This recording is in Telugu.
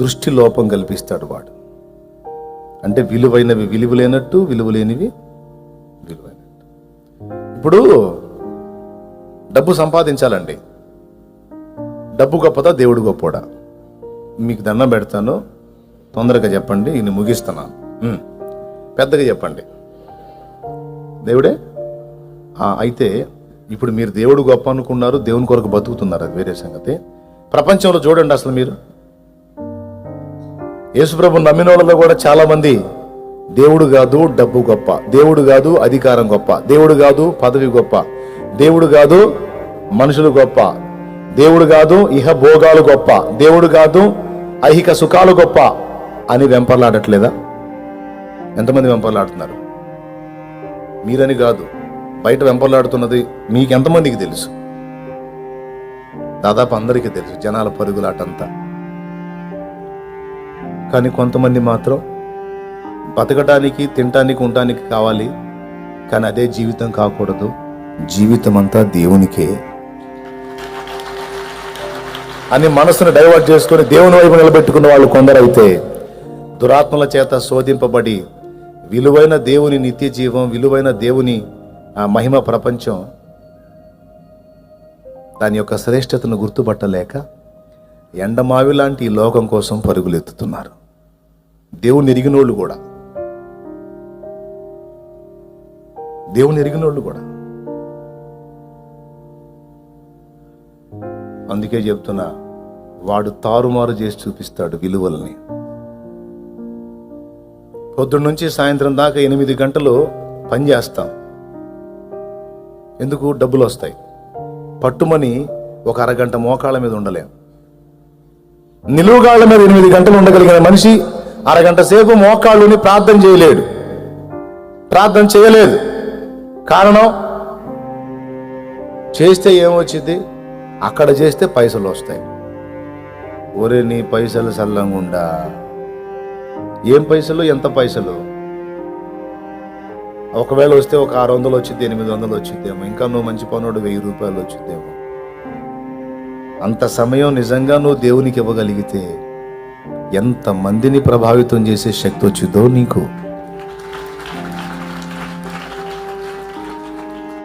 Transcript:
దృష్టి లోపం కల్పిస్తాడు వాడు. అంటే విలువైనవి విలువలేనట్టు విలువలేనివి విలువైనట్టు. ఇప్పుడు డబ్బు సంపాదించాలండి. డబ్బు గొప్పదా దేవుడు గొప్పోడా? మీకు దండం పెడతాను. తొందరగా చెప్పండి ఇన్ని ముగిస్తున్నాను. పెద్దగా చెప్పండి. దేవుడే? అయితే ఇప్పుడు మీరు దేవుడు గొప్ప అనుకున్నారు దేవుని కొరకు బతుకుతున్నారు అది వేరే సంగతి. ప్రపంచంలో చూడండి అసలు మీరు. యేసుప్రభు నమ్మిన వాళ్ళలో కూడా చాలా మంది దేవుడు కాదు డబ్బు గొప్ప. దేవుడు కాదు అధికారం గొప్ప. దేవుడు కాదు పదవి గొప్ప. దేవుడు కాదు మనుషులు గొప్ప. దేవుడు కాదు ఇహ భోగాలు గొప్ప. దేవుడు కాదు ఐహిక సుఖాలు గొప్ప అని వెంపర్లాడట్లేదా? ఎంతమంది వెంపర్లాడుతున్నారు? మీరని కాదు బయట వెంపర్లాడుతున్నది మీకు ఎంతమందికి తెలుసు? దాదాపు అందరికీ తెలుసు జనాల పరుగులాటంతా. కానీ కొంతమంది మాత్రం బతకడానికి తినటానికి ఉండటానికి కావాలి. కానీ అదే జీవితం కాకూడదు. జీవితం అంతా దేవునికే. అని మనసును డైవర్ట్ చేసుకొని దేవుని వైపు నిలబెట్టుకున్న వాళ్ళు కొందరైతే దురాత్మల చేత శోధింపబడి విలువైన దేవుని నిత్య జీవం విలువైన దేవుని ఆ మహిమ ప్రపంచం దాని యొక్క శ్రేష్టతను గుర్తుపట్టలేక ఎండమావి లాంటి ఈ లోకం కోసం పరుగులెత్తుతున్నారు. దేవుని ఎరిగినోళ్ళు కూడా. దేవుని ఎరిగినోళ్ళు కూడా. అందుకే చెప్తున్నా వాడు తారుమారు చేసి చూపిస్తాడు విలువల్ని. పొద్దున్న నుంచి సాయంత్రం దాకా ఎనిమిది గంటలు పని చేస్తాం. ఎందుకు? డబ్బులు వస్తాయి. పట్టుమని ఒక అరగంట మోకాళ్ళ మీద ఉండలేం. నిలువుగాళ్ళ మీద ఎనిమిది గంటలు ఉండగలిగిన మనిషి అరగంట సేపు మోకాళ్ళుని ప్రార్థన చేయలేడు ప్రార్థన చేయలేదు. కారణం? చేస్తే ఏమొచ్చింది అక్కడ చేస్తే పైసలు వస్తాయి. ఒరే నీ పైసలు సల్లంగుండా. ఏం పైసలు? ఎంత పైసలు? ఒకవేళ వస్తే ఒక ఆరు వందలు వచ్చింది ఎనిమిది వందలు వచ్చిద్దేమో. ఇంకా నువ్వు మంచి పనుడు వెయ్యి రూపాయలు వచ్చిద్దేమో. అంత సమయం నిజంగా నువ్వు దేవునికి ఇవ్వగలిగితే ఎంత మందిని ప్రభావితం చేసే శక్తి వచ్చిందో నీకు